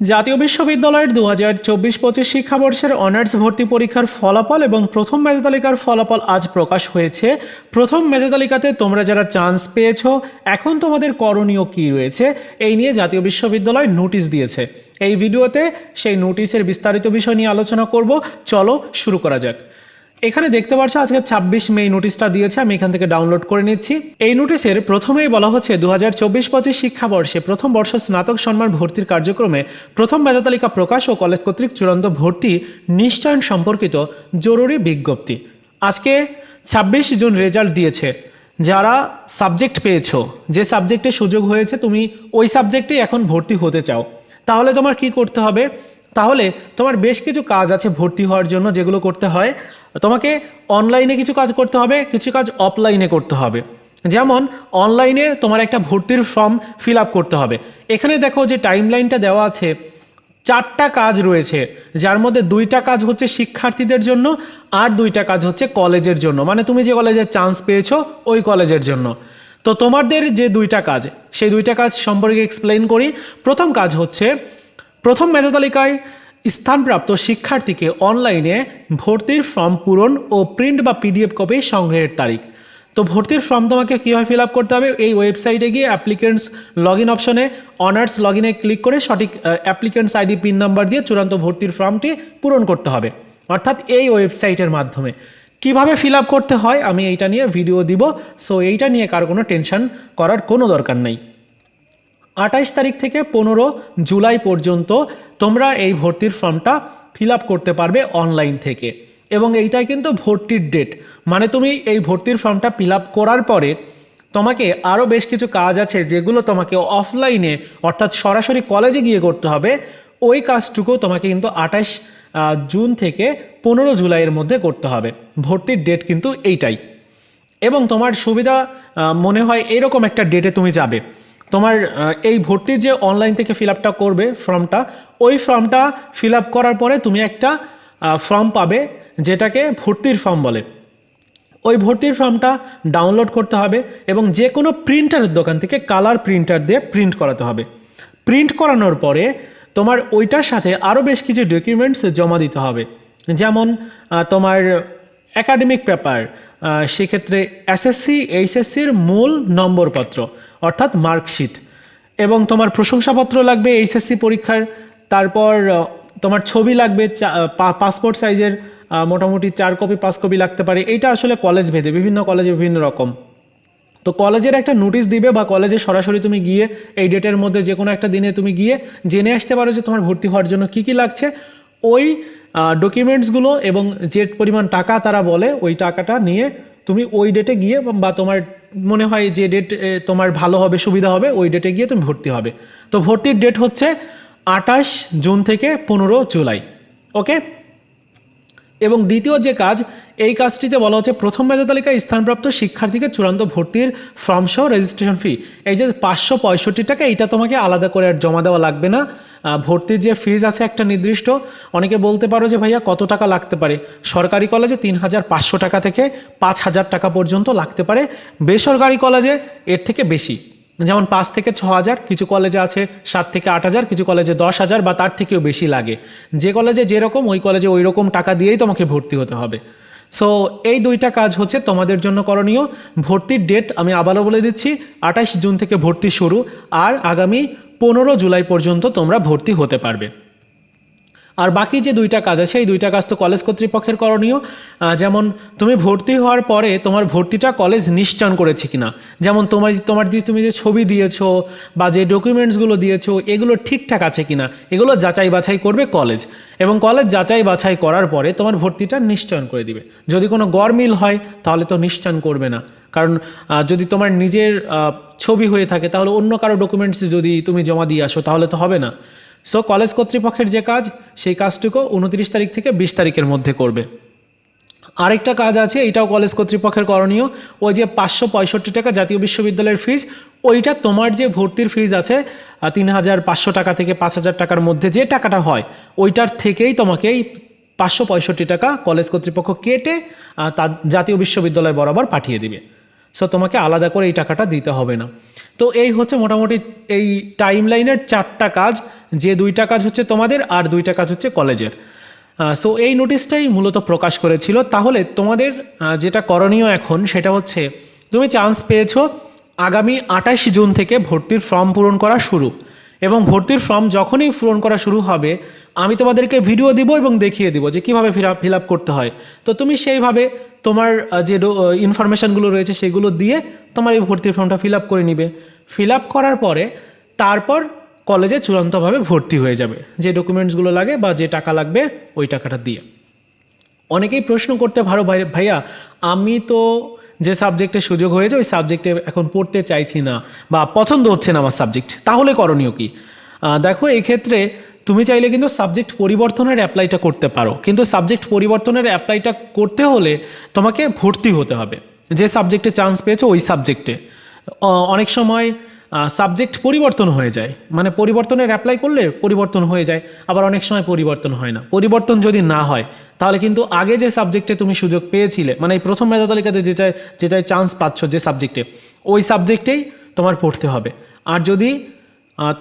জাতীয় বিশ্ববিদ্যালয়ের দু হাজার চব্বিশ পঁচিশ শিক্ষাবর্ষের অনার্স ভর্তি পরীক্ষার ফলাফল এবং প্রথম মেধা তালিকার ফলাফল আজ প্রকাশ হয়েছে। প্রথম মেধা তালিকাতে তোমরা যারা চান্স পেয়েছ, এখন তোমাদের করণীয় কী রয়েছে, এই নিয়ে জাতীয় বিশ্ববিদ্যালয় নোটিশ দিয়েছে। এই ভিডিওতে সেই নোটিশের বিস্তারিত বিষয় নিয়ে আলোচনা করব। চলো শুরু করা যাক। এখানে দেখতে পাচ্ছ আজকে ছাব্বিশ মে নোটিশটা দিয়েছে, আমি এখান থেকে ডাউনলোড করে নিচ্ছি। এই নোটিশের প্রথমেই বলা হচ্ছে দু হাজার চব্বিশ পঁচিশ শিক্ষাবর্ষে প্রথম বর্ষ স্নাতক সম্মান ভর্তির কার্যক্রমে প্রথম মেধা তালিকা প্রকাশ ও কলেজ কর্তৃক চূড়ান্ত ভর্তি নিশ্চয়ন সম্পর্কিত জরুরি বিজ্ঞপ্তি। আজকে ছাব্বিশ জুন রেজাল্ট দিয়েছে। যারা সাবজেক্ট পেয়েছ, যে সাবজেক্টে সুযোগ হয়েছে, তুমি ওই সাবজেক্টেই এখন ভর্তি হতে চাও। তাহলে তোমার কি করতে হবে? তাহলে তোমার বেশ কিছু কাজ আছে ভর্তি হওয়ার জন্য যেগুলো করতে হয়। তোমাকে অনলাইনে কিছু কাজ করতে হবে, কিছু কাজ অফলাইনে করতে হবে। যেমন অনলাইনে তোমার একটা ভর্তির ফর্ম ফিল আপ করতে হবে। এখানে দেখো যে টাইমলাইনটা দেওয়া আছে, চারটা কাজ রয়েছে, যার মধ্যে দুইটা কাজ হচ্ছে শিক্ষার্থীদের জন্য আর দুইটা কাজ হচ্ছে কলেজের জন্য। মানে তুমি যে কলেজের চান্স পেয়েছ, ওই কলেজের জন্য। তো তোমাদের যে দুইটা কাজ, সেই দুইটা কাজ সম্পর্কে এক্সপ্লেন করি। প্রথম কাজ হচ্ছে প্রথম মেধা তালিকায় স্থানপ্রাপ্ত শিক্ষার্থীকে অনলাইনে ভর্তির ফর্ম পূরণ ও প্রিন্ট বা পিডিএফ কপি সংগ্রহের তারিখ। তো ভর্তির ফর্ম তোমাকে কীভাবে ফিল আপ করতে হবে? এই ওয়েবসাইটে গিয়ে অ্যাপ্লিকেন্টস লগ ইন অপশনে অনার্স লগ ইনে ক্লিক করে সঠিক অ্যাপ্লিকেন্টস আইডি, পিন নাম্বার দিয়ে চূড়ান্ত ভর্তির ফর্মটি পূরণ করতে হবে। অর্থাৎ এই ওয়েবসাইটের মাধ্যমে। কীভাবে ফিল আপ করতে হয়? আমি এইটা নিয়ে ভিডিও দিব। সো এইটা নিয়ে কারও কোনো টেনশন করার কোনো দরকার নেই। আঠাইশ তারিখ থেকে পনেরো জুলাই পর্যন্ত তোমরা এই ভর্তির ফর্মটা ফিল করতে পারবে অনলাইন থেকে। এবং এইটাই কিন্তু ভর্তির ডেট। মানে তুমি এই ভর্তির ফর্মটা ফিল করার পরে তোমাকে আরও বেশ কিছু কাজ আছে যেগুলো তোমাকে অফলাইনে অর্থাৎ সরাসরি কলেজে গিয়ে করতে হবে। ওই কাজটুকু তোমাকে কিন্তু আঠাশ জুন থেকে পনেরো জুলাইয়ের মধ্যে করতে হবে। ভর্তির ডেট কিন্তু এইটাই। এবং তোমার সুবিধা মনে হয় এরকম একটা ডেটে তুমি যাবে। তোমার এই ভর্তি যে অনলাইন থেকে ফিল আপটা করবে ফর্মটা ওই ফর্মটা ফিল আপ করার পরে তুমি একটা ফর্ম পাবে যেটাকে ভর্তির ফর্ম বলে। ওই ভর্তির ফর্মটা ডাউনলোড করতে হবে এবং যে কোনো প্রিন্টারের দোকান থেকে কালার প্রিন্টার দিয়ে প্রিন্ট করাতে হবে। প্রিন্ট করানোর পরে তোমার ওইটার সাথে আরও বেশ কিছু ডকুমেন্টস জমা দিতে হবে। যেমন তোমার একাডেমিক পেপার সেক্ষেত্রে এসএসসি এইচএসসির মূল নম্বরপত্র। অর্থাৎ মার্কশিট। এবং তোমার প্রশংসাপত্র লাগবে এইচএসসি পরীক্ষার, তারপর তোমার ছবি লাগবে পাসপোর্ট সাইজের মোটামুটি চার কপি পাঁচ কপি লাগতে পারে। এইটা আসলে কলেজ ভেদে, বিভিন্ন কলেজে বিভিন্ন রকম। তো কলেজের একটা নোটিশ দিবে বা কলেজে সরাসরি তুমি গিয়ে এই ডেটের মধ্যে যে কোনো একটা দিনে তুমি গিয়ে জেনে আসতে পারো যে তোমার ভর্তি হওয়ার জন্য কি কি লাগছে। ওই ডকুমেন্টসগুলো এবং যে পরিমাণ টাকা তারা বলে, ওই টাকাটা নিয়ে তুমি ওই ডেটে গিয়ে বা- তোমার মনে হয় যে ডেট তোমার ভালো হবে, সুবিধা হবে, ওই ডেটে গিয়ে তুমি ভর্তি হবে। তো ভর্তির ডেট হচ্ছে আটাশ জুন থেকে পনেরো জুলাই ওকে এবং দ্বিতীয় যে কাজ, এই কাজটিতে বলা হচ্ছে প্রথম মেধা তালিকায় স্থানপ্রাপ্ত শিক্ষার্থীকে চূড়ান্ত ভর্তির ফর্ম সহ রেজিস্ট্রেশন ফি এই যে পাঁচশো পঁয়ষট্টি টাকা, এটা তোমাকে আলাদা করে আর জমা দেওয়া লাগবে না। ভর্তির যে ফিজ আছে একটা নির্দিষ্ট, অনেকে বলতে পারো যে ভাইয়া কত টাকা লাগতে পারে। সরকারি কলেজে তিন হাজার পাঁচশো টাকা থেকে পাঁচ হাজার টাকা পর্যন্ত লাগতে পারে। বেসরকারি কলেজে এর থেকে বেশি। যেমন পাঁচ থেকে ছ হাজার, কিছু কলেজে আছে সাত থেকে আট হাজার, কিছু কলেজে দশ হাজার বা তার থেকেও বেশি লাগে। যে কলেজে যেরকম, ওই কলেজে ওই রকম টাকা দিয়েই তোমাকে ভর্তি হতে হবে। সো এই দুইটা কাজ হচ্ছে তোমাদের জন্য করণীয়। ভর্তির ডেট আমি আবারও বলে দিচ্ছি আঠাশ জুন থেকে ভর্তি শুরু, আর আগামী পনেরো জুলাই পর্যন্ত তোমরা ভর্তি হতে পারবে। আর বাকি যে দুইটা কাজ আছে এই দুইটা কাজ তো কলেজ কর্তৃপক্ষের করণীয়। যেমন তুমি ভর্তি হওয়ার পরে তোমার ভর্তিটা কলেজ নিশ্চয়ন করেছে কিনা। যেমন তোমার তোমার যে তুমি যে ছবি দিয়েছ বা যে ডকুমেন্টসগুলো দিয়েছ, এগুলো ঠিকঠাক আছে কিনা। এগুলো যাচাই বাছাই করবে কলেজ। এবং কলেজ যাচাই বাছাই করার পরে তোমার ভর্তিটা নিশ্চয়ন করে দিবে। যদি কোনো গরমিল হয়, তাহলে তো নিশ্চয়ন করবে না। কারণ যদি তোমার নিজের ছবি হয়ে থাকে, তাহলে অন্য কারও ডকুমেন্টস যদি তুমি জমা দিয়ে আসো, তাহলে তো হবে না। সো কলেজ কর্তৃপক্ষের যে কাজ, সেই কাজটুকু উনত্রিশ তারিখ থেকে বিশ তারিখের মধ্যে করবে। আরেকটা কাজ আছে, এটাও কলেজ কর্তৃপক্ষের করণীয়, ওই যে পাঁচশো পঁয়ষট্টি টাকা জাতীয় বিশ্ববিদ্যালয়ের ফিজ ওইটা তোমার যে ভর্তির ফিজ আছে তিন হাজার পাঁচশো টাকা থেকে পাঁচ হাজার টাকার মধ্যে যে টাকাটা হয়, ওইটার থেকেই তোমাকে এই পাঁচশো পঁয়ষট্টি টাকা কলেজ কর্তৃপক্ষ কেটে তা জাতীয় বিশ্ববিদ্যালয় বরাবর পাঠিয়ে দিবে। সো তোমাকে আলাদা করে এই টাকাটা দিতে হবে না। তো এই হচ্ছে মোটামুটি এই টাইম লাইনের চারটা কাজ। যে দুইটা কাজ হচ্ছে তোমাদের আর দুইটা কাজ হচ্ছে কলেজের। সো এই নোটিশটাই মূলত প্রকাশ করেছিল। তাহলে তোমাদের যেটা করণীয় এখন সেটা হচ্ছে, তুমি চান্স পেয়েছ আগামী আঠাশ জুন থেকে ভর্তির ফর্ম পূরণ করা শুরু। এবং ভর্তির ফর্ম যখনই পূরণ করা শুরু হবে, আমি তোমাদেরকে ভিডিও দিব এবং দেখিয়ে দিব যে কীভাবে ফিল ফিল আপ করতে হয়। তো তুমি সেইভাবে তোমার যে ইনফরমেশানগুলো রয়েছে সেগুলো দিয়ে তোমার এই ভর্তির ফর্মটা ফিল আপ করে নিবে। ফিল আপ করার পরে তারপর কলেজে চূড়ান্তভাবে ভর্তি হয়ে যাবে। যে ডকুমেন্টসগুলো লাগে বা যে টাকা লাগবে, ওই টাকাটা দিয়ে। অনেকেই প্রশ্ন করতে পারো, ভাই, ভাইয়া, আমি তো যে সাবজেক্টে সুযোগ হয়েছে ওই সাবজেক্টে এখন পড়তে চাইছি না বা পছন্দ হচ্ছে না আমার সাবজেক্ট, তাহলে করণীয় কি? দেখো এই ক্ষেত্রে তুমি চাইলে কিন্তু সাবজেক্ট পরিবর্তনের অ্যাপ্লাইটা করতে পারো, কিন্তু সাবজেক্ট পরিবর্তনের অ্যাপ্লাইটা করতে হলে তোমাকে ভর্তি হতে হবে। যে সাবজেক্টে চান্স পেয়েছ, ওই সাবজেক্টে। অনেক সময় সাবজেক্ট পরিবর্তন হয়ে যায়। মানে পরিবর্তনের অ্যাপ্লাই করলে পরিবর্তন হয়ে যায়, আবার অনেক সময় পরিবর্তন হয় না। পরিবর্তন যদি না হয়, তাহলে কিন্তু আগে যে সাবজেক্টে তুমি সুযোগ পেয়েছিলে মানে এই প্রথম মেধা তালিকাতে যেটায় যেটায় চান্স পাচ্ছ যে সাবজেক্টে ওই সাবজেক্টেই তোমার পড়তে হবে। আর যদি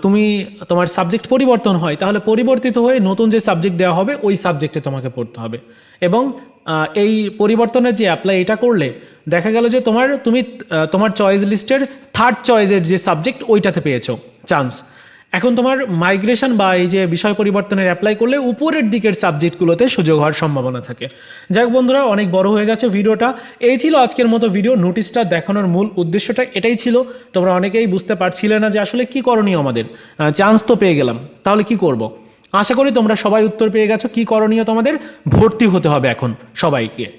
তুমি তোমার সাবজেক্ট পরিবর্তন হয়, তাহলে পরিবর্তিত হয়ে নতুন যে সাবজেক্ট দেওয়া হবে, ওই সাবজেক্টে তোমাকে পড়তে হবে। এবং এই পরিবর্তনের যে অ্যাপ্লাই এটা করলে দেখা গেল যে তোমার, তুমি তোমার চয়েস লিস্টের থার্ড চয়েসের যে সাবজেক্ট ওইটাতে পেয়েছ চান্স এখন তোমার মাইগ্রেশন বা এই যে বিষয় পরিবর্তনের অ্যাপ্লাই করলে উপরের দিকের সাবজেক্টগুলোতে সুযোগ হওয়ার সম্ভাবনা থাকে। যাক বন্ধুরা, অনেক বড় হয়ে যাচ্ছে ভিডিওটা। এই ছিল আজকের মতো ভিডিও নোটিশটা দেখানোর মূল উদ্দেশ্যটা এটাই ছিল। তোমরা অনেকেই বুঝতে পারছিলে না যে আসলে কি করণীয় আমাদের। চান্স তো পেয়ে গেলাম, তাহলে কি করব। আশা করি তোমরা সবাই উত্তর পেয়ে গেছো। কি করণীয় তোমাদের? ভর্তি হতে হবে এখন সবাইকে।